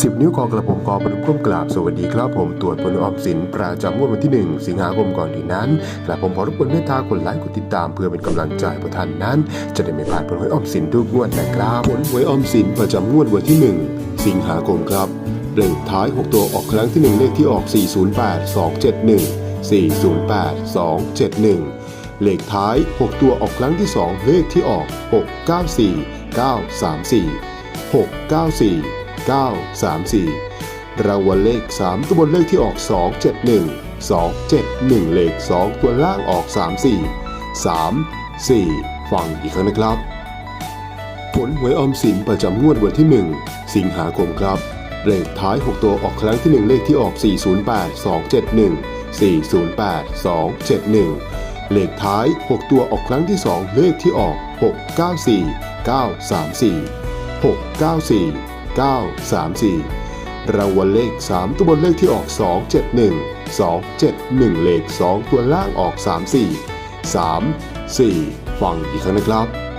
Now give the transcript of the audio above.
สิบนิ้วกอกระผมกอประดุมก้มกราบสวัสดีครับผมตรวจผลออมสินประจำงวดวันที่ 1 สิงหาคมก่อนที่นั้นกระผมขอรบกวนเมตตากดไลค์กดติดตามเพื่อเป็นกำลังใจให้พวกท่านนั้น จะได้ไม่พลาดผลหวยออมสินทุกงวดนะครับผลหวยออมสินประจำงวดวันที่ 1 สิงหาคมครับเลขท้าย 6 ตัวออกครั้งที่ 1 เลขที่ออก 408 271 408 271 เลขท้าย 6 ตัวออกครั้งที่ 2 เลขที่ออก 694 934 694 934 รางวัลเลข 3 ตัวบนเลขที่ออก 271 271 เลข 2 ตัวล่างออก 34 3 4 ฟังอีกครั้งนะครับ ผลหวยออมสินประจำงวดวันที่ 1 สิงหาคมครับ เลขท้าย 6 ตัวออกครั้งที่ 1 เลขที่ออก 408 271 408 271 เลขท้าย 6 ตัวออกครั้งที่ 2 เลขที่ออก 694 934 694 934 รางวัลเลข 3 ตัวบนเลขที่ออก 271 271 เลข 2 ตัวล่างออก 34 3 4 ฟังอีกครั้งนะครับ